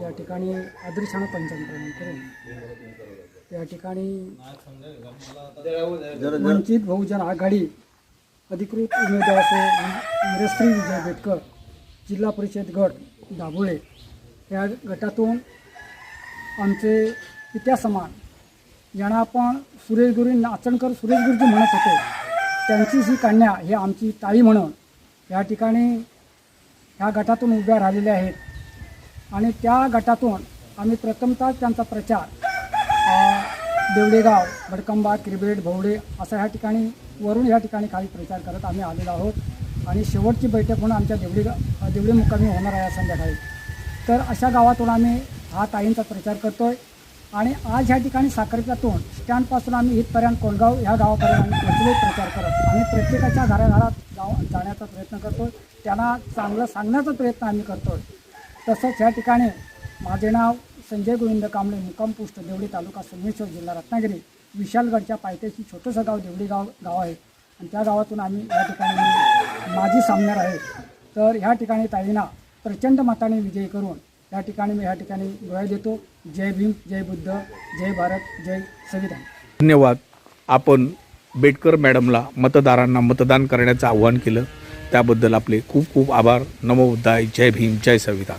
या ठिकाणी आदर्शानं पंचांतरण करून या ठिकाणी वंचित बहुजन आघाडी अधिकृत उमेदवार असे मिरश्री विजय बेटकर जिल्हा परिषद गट दाभोळे या गटातून आमचे पित्या समान यांना आपण सुरेश गुरु नाचणकर सुरेश गुरुजी म्हणत होते. त्यांची ही कन्या ही आमची ताई म्हणून या ठिकाणी ह्या गटातून उभ्या राहिलेल्या आहेत. आणि त्या गटातून आम्ही प्रथमतः त्यांचा प्रचार अ, देवडेगाव किरबेट क्रिबेट असा ह्या ठिकाणी वरून ह्या ठिकाणी काही प्रचार करत आम्ही आलेलो आहोत. आणि शेवटची बैठक म्हणून आमच्या देवडी देवडी मुक्कामी होणार आहे संध्याकाळी. तर अशा गावातून आम्ही हा ताईंचा प्रचार करतो आहे आणि आज ह्या ठिकाणी साखरप्यातून स्टँडपासून आम्ही इथपर्यंत कोंडगाव ह्या गावापर्यंत आम्ही प्रचलित प्रचार करत. आम्ही प्रत्येकाच्या घराघरात जाऊ जाण्याचा प्रयत्न करतो त्यांना चांगलं सांगण्याचा प्रयत्न आम्ही करतोय. तसंच ह्या ठिकाणी माझे नाव संजय गोविंद कांबळे मुक्काम देवडी तालुका संगमेश्वर जिल्हा रत्नागिरी विशालगडच्या पायथ्याशी छोटंसं गाव देवडी गाव गाव आहे. आणि त्या गावातून आम्ही या ठिकाणी माझी सामनार आहे. तर ह्या ठिकाणी ताईंना प्रचंड मताने विजयी करून या ठिकाणी मी ह्या ठिकाणी गोळ्या देतो. जय भीम जय बुद्ध जय भारत जय संविधान. धन्यवाद. आपण बेटकर मॅडमला मतदारांना मतदान करण्याचं आवाहन केलं. त्याबद्दल आपले खूप खूप आभार. नमो बुद्धाय जय भीम जय संविधान.